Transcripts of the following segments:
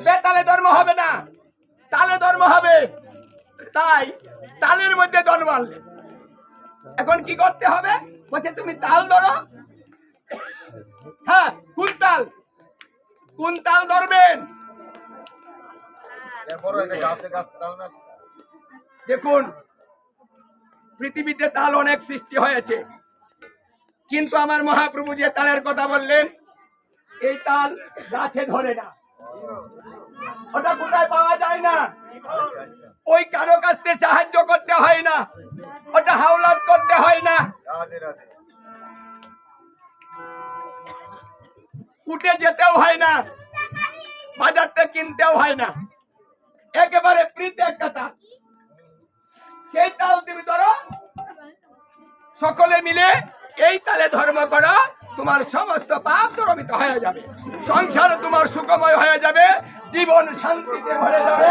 বেতালে ধর্ম হবে না, তালে ধর্ম হবে। তাই তালের মধ্যে দন এখন কি করতে হবে? বলছে, তুমি তাল ধরো। হ্যাঁ কোন তাল? কোন তাল ধরবেন? দেখুন, পৃথিবীতে তাল অনেক সৃষ্টি হয়েছে। কিন্তু আমার মহাপ্রভু যে তালের কথা বললেন, এই তাল গাছে ধরে না। ওটা কোথায় পাওয়া যায় না? ওই কারও কাছ সাহায্য করতে হয় না। ওটা হাওলাত করতে হয় না। উঠে যেতেও হয় না। বাজারটা কিনতেও হয় না। একেবারে প্রীত একটা তাল সেই তাল তুমি ধরো। সকলে মিলে এই তালে ধর্ম করো। তোমার সমস্ত পাপ দরমিত হয়ে যাবে। সংসার তোমার সুখময় হয়ে যাবে। জীবন শান্তিতে ভরে যাবে।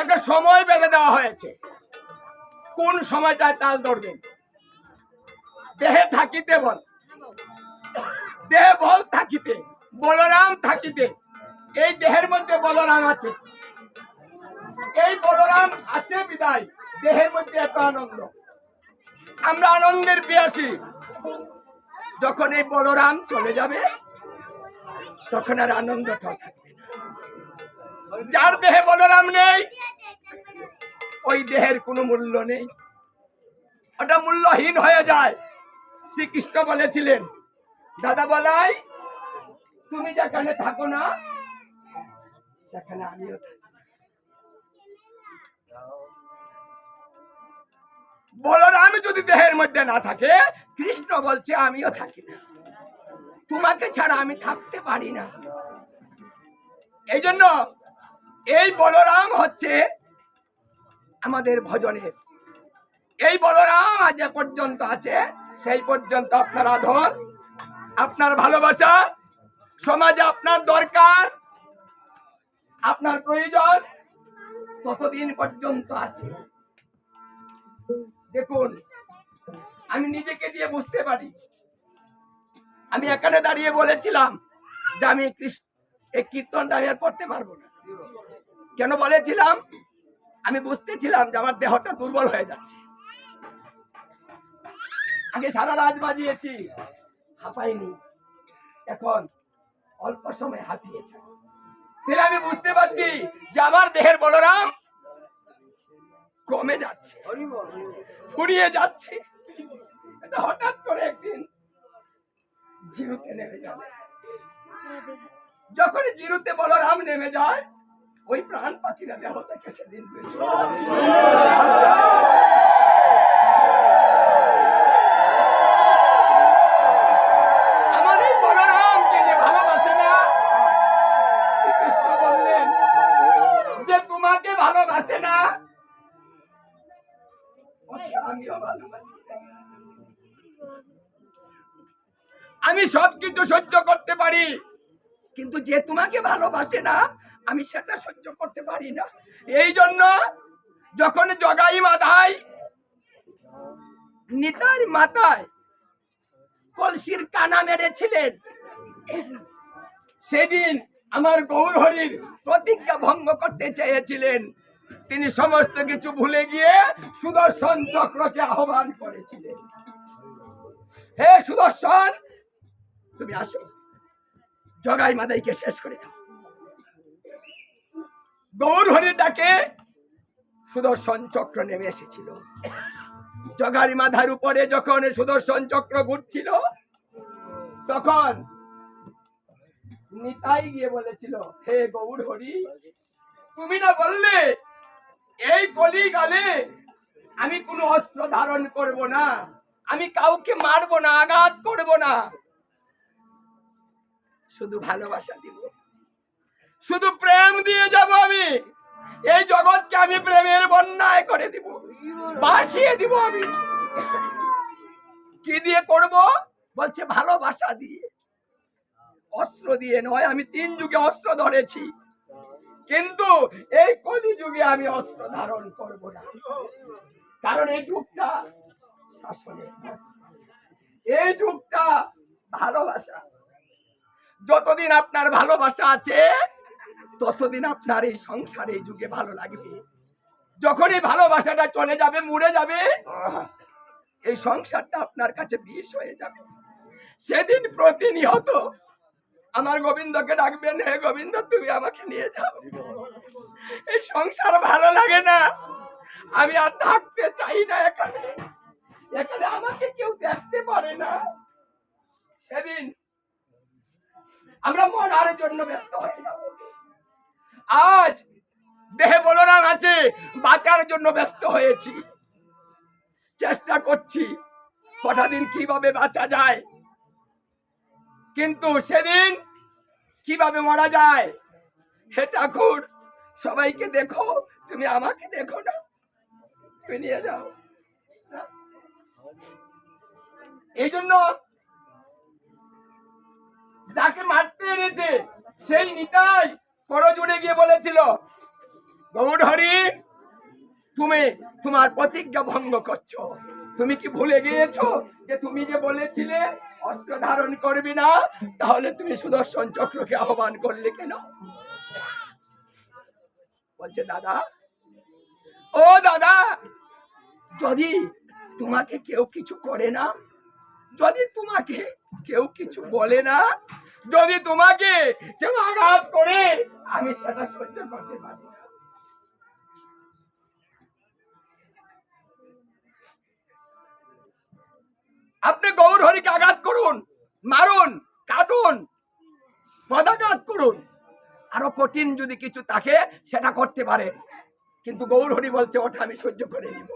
একটা সময় বেঁধে দেওয়া হয়েছে। কোন সময়টায় তাল ধরবেন? দেহে থাকিতে বল। দেহে বল থাকিতে, বলরাম থাকিতে। এই দেহের মধ্যে বলরাম আছে। এই বলরাম আছে বিদায়। দেহের মধ্যে এত আনন্দ। আমরা আনন্দের পিয়াসী যখন এই বলরাম চলে যাবে, তখন আর আনন্দটা থাকবে না। যার দেহে বলরাম নেই, ওই দেহের কোনো মূল্য নেই। ওটা মূল্যহীন হয়ে যায়। শ্রীকৃষ্ণ বলেছিলেন, দাদা বলাই, তুমি যেখানে থাকো না, সেখানে আমিও বলরাম যদি দেহের মধ্যে না থাকে, কৃষ্ণ বলছে, আমিও থাকি না। তোমাকে ছাড়া আমি থাকতে পারি না। এই জন্য এই বলরাম হচ্ছে আমাদের ভজনের এই বলরাম আজ পর্যন্ত আছে, সেই পর্যন্ত আপনার আদর, আপনার ভালোবাসা, সমাজে আপনার দরকার, আপনার প্রয়োজন ততদিন পর্যন্ত আছে। দেখুন, আমি নিজেকে দিয়ে বুঝতে পারি। আমি এখানে দাঁড়িয়ে বলেছিলাম যে আমি কৃষ্ণ এই কীর্তনটা আমি আর করতে পারব না। কেন বলেছিলাম? আমি বুঝতেছিলাম যে আমার দেহটা দুর্বল হয়ে যাচ্ছে। আগে সারা রাত বাজিয়েছি, হাঁপাইনি। এখন অল্প সময় হাঁপিয়েছে। তাহলে আমি বুঝতে পারছি যে আমার দেহের বলরাম কমে যাচ্ছে, ফুরিয়ে যাচ্ছে। এটা হঠাৎ করে একদিন জিরুতে নেমে যাবে যখন জিরুতে বলরাম নেমে যায় ওই প্রাণ পাখিরা দেহ থেকে সেদিন তোমাকে ভালোবাসে না আমিও ভালোবাসি। আমি সবকিছু সহ্য করতে পারি, কিন্তু যে তোমাকে ভালোবাসে না আমি সেটা সহ্য করতে পারি না। এই জন্য যখন জগাই মাথায়, নিতার মাথায় কলসির কানা মেরেছিলেন, সেদিন আমার গৌর হরির প্রতিজ্ঞা ভঙ্গ করতে চেয়েছিলেন। তিনি সমস্ত কিছু ভুলে গিয়ে সুদর্শন চক্রকে আহ্বান করেছিলেন। হে সুদর্শন, তুমি আসো। জগাই মাদাইকে শেষ করে দাও। গৌর হরির ডাকে সুদর্শন চক্র নেমে এসেছিল। জগারি মাথার উপরে যখন সুদর্শন চক্র ঘুরছিল, তখন নিতাই গিয়ে বলেছিল, হে গৌর হরি তুমি না বললে এই কলি গালে আমি কোনো অস্ত্র ধারণ করব না, আমি কাউকে মারবো না, আঘাত করব না। শুধু ভালোবাসা দিব। শুধু প্রেম দিয়ে যাব আমি। এই জগৎকে আমি প্রেমের বন্যায় করে দিব। বাসিয়ে দিব আমি। কি দিয়ে করব? বলছে, ভালোবাসা দিয়ে। অস্ত্র দিয়ে নয়, আমি তিন যুগে অস্ত্র ধরেছি। কিন্তু এই কলি যুগে আমি অস্ত্র ধারণ করব না। কারণ এই যুগটা এই যুগটা ভালোবাসা। যতদিন আপনার ভালোবাসা আছে ততদিন আপনার এই সংসার, এই যুগে ভালো লাগবে। যখন এই ভালোবাসাটা চলে যাবে, মুড়ে যাবে, এই সংসারটা আপনার কাছে বিষ হয়ে যাবে। সেদিন প্রতিনিয়ত আমার গোবিন্দকে ডাকবেন, হে গোবিন্দ, তুমি আমাকে নিয়ে যাও। এই সংসার ভালো লাগে না। আমি আর থাকতে চাই না এখানে। এখানে আমাকে কেউ দেখতে পারে না। সেদিন আমরা মরার জন্য ব্যস্ত হয়ে যাব আজ দেহে বলরাম আছে, বাঁচার জন্য ব্যস্ত হয়েছি। চেষ্টা করছি কটা দিন কীভাবে বাঁচা যায়, কিন্তু সেদিন কীভাবে মারা যায়, হে ঠাকুর, সবাইকে দেখো, তুমি আমাকে দেখো না, তুমি নিয়ে যাও। এই জন্য যাকে মারতে এনেছে, সেই নিতাই বড় জুড়ে গিয়ে বলেছিল গৌর হরি তুমি তোমার প্রতিজ্ঞা ভঙ্গ করছ। তুমি কি ভুলে গিয়েছো যে তুমি যে বলেছিলে, অস্ত্র ধারণ করবি না? তাহলে তুমি সুদর্শন চক্রকে আহ্বান করলে কেন? বলছে, দাদা, ও দাদা, যদি তোমাকে কেউ কিছু করে না, যদি তোমাকে কেউ কিছু বলে না যদি তোমাকে কেউ আঘাত করে, আমি সেটা সহ্য করতে পারি আপনি গৌর হরিকে আঘাত করুন, মারুন, কাটুন, পদাঘাত করুন। আরও কঠিন যদি কিছু থাকে, সেটা করতে পারেন কিন্তু গৌর হরি বলছে, ওটা আমি সহ্য করে নিব।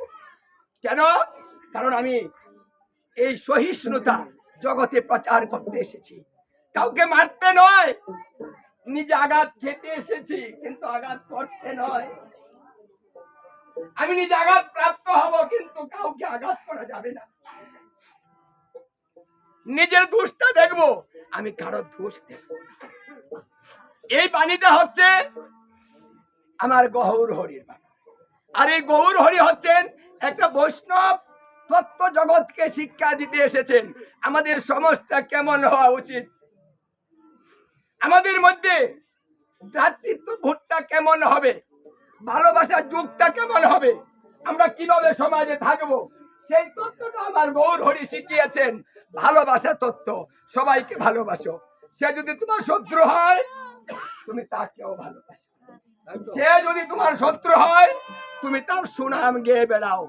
কেন? কারণ আমি এই সহিষ্ণুতা জগতে প্রচার করতে এসেছি। কাউকে মারতে নয়। নিজে আঘাত খেতে এসেছি, কিন্তু আঘাত করতে নয়। আমি নিজে আঘাত প্রাপ্ত হব, কিন্তু কাউকে আঘাত করা যাবে না। নিজের দোষটা দেখব, আমি কারও দোষ দেখব। এই পানিটা হচ্ছে আমার গৌর হরির বাণী। আর এই গৌর হরি হচ্ছেন একটা বৈষ্ণব তত্ত্ব জগৎকে শিক্ষা দিতে এসেছেন। আমাদের সমাজটা কেমন হওয়া উচিত? আমাদের মধ্যে ভ্রাতৃত্ব ভোটটা কেমন হবে? ভালোবাসার যুগটা কেমন হবে? আমরা কীভাবে সমাজে থাকব? সেই তত্ত্বটা আমার গৌর হরি শিখিয়েছেন। ভালোবাসা তত্ত্ব, সবাইকে ভালোবাসো। সে যদি তোমার শত্রু হয়, তুমি তাকেও ভালোবাসো। সে যদি তোমার শত্রু হয় তুমি তার সুনাম গেয়ে বেড়াও।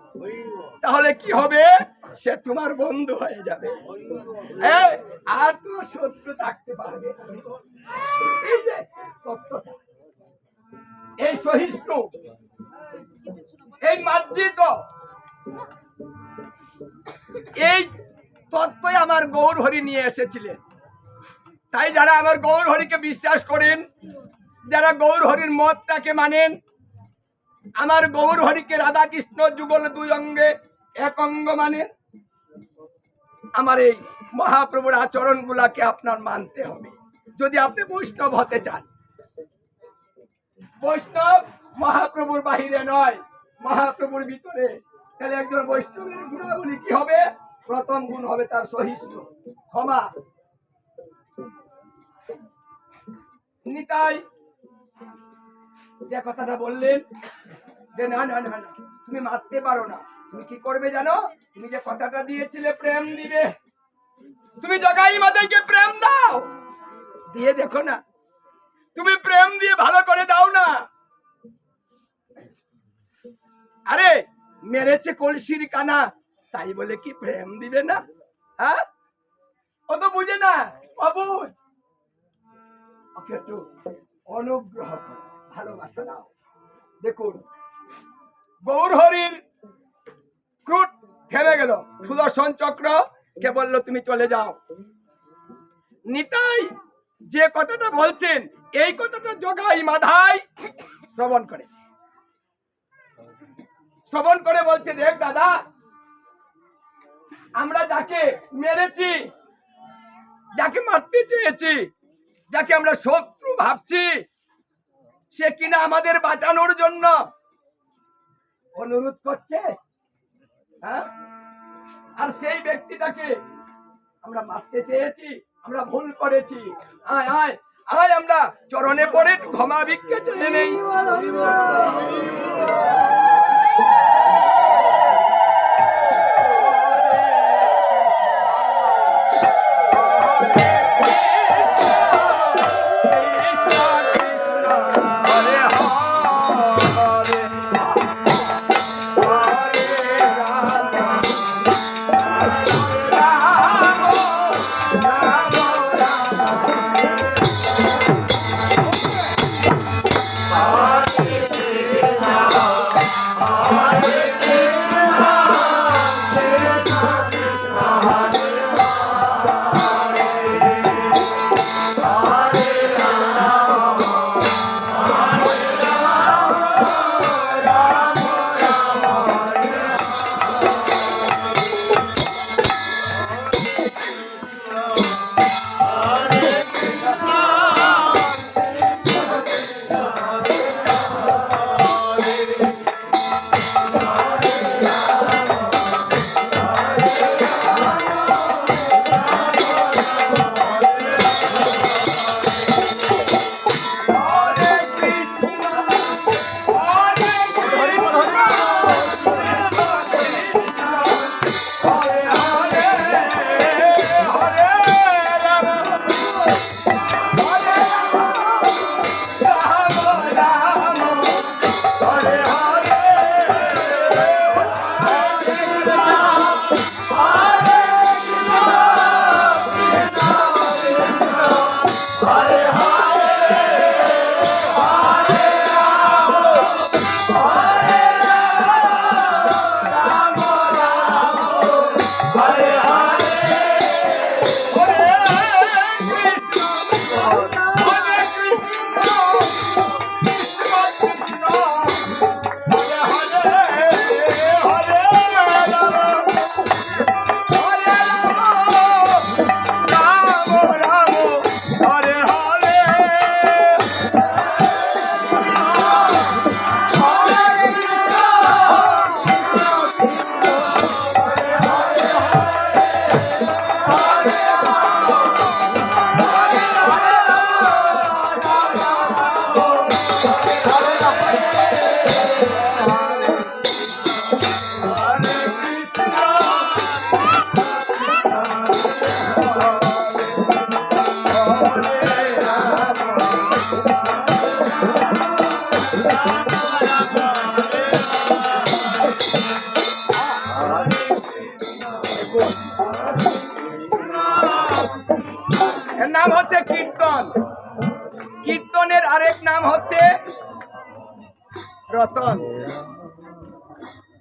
তাহলে কি হবে? সে তোমার বন্ধু হয়ে যাবে। আর তোমার শত্রু থাকতে পারবে এই যে তত্ত্বটা। এই সহিষ্ণু এই মার্জিত এই তত্ত্বই আমার গৌর হরি নিয়ে এসেছিলেন। তাই যারা আমার গৌর হরিকে বিশ্বাস করেন যারা গৌর হরির মতটাকে মানেন, আমার গৌর হরিকে রাধা কৃষ্ণ যুগল দুই অঙ্গে এক অঙ্গ মানেন। আমার এই মহাপ্রভুর আচরণ গুলাকে আপনার মানতে হবে। যদি আপনি বৈষ্ণব হতে চান। বৈষ্ণব মহাপ্রভুর বাহিরে নয়, মহাপ্রভুর ভিতরে। তাহলে একজন বৈষ্ণবের গুণাবলী কি হবে? প্রথম গুণ হবে তার সহিষ্ণু। ক্ষমা। নিতাই যে কথাটা বললেন যে না না না না, তুমি মারতে পারো না। তুমি কি করবে জানো? তুমি যে কথাটা দিয়েছিলে, প্রেম দিবে। তুমি জগাই মাতাইকে প্রেম দাও। দিয়ে দেখো না, তুমি প্রেম দিয়ে ভালো করে দাও না। আরে, মেরেছে কলসির কানা, তাই বলে কি প্রেম দিবে না? হ্যাঁ? ও তো বুঝে না, অবুঝ। ওকে একটু অনুগ্রহ করো। ভালোবাসা দাও। দেখুন, গৌরহরির ক্রুট থেমে গেল। সুদর্শন চক্র, কে বলল তুমি চলে যাও? নিতাই যে কথাটা বলছেন, এই কথাটা যোগাই মাধাই শ্রবণ করেছে শ্রবণ করে বলছে, দেখ দাদা, আমরা যাকে মেরেছি, যাকে মারতে চেয়েছি, যাকে আমরা শত্রু ভাবছি সে কিনা আমাদের বাঁচানোর জন্য। অনুরোধ করছে হ্যাঁ? আর সেই ব্যক্তিটাকে আমরা মারতে চেয়েছি, আমরা ভুল করেছি। আয় আয় আয়, আমরা চরণে পড়ে ক্ষমা ভিক্ষে চলে নেই।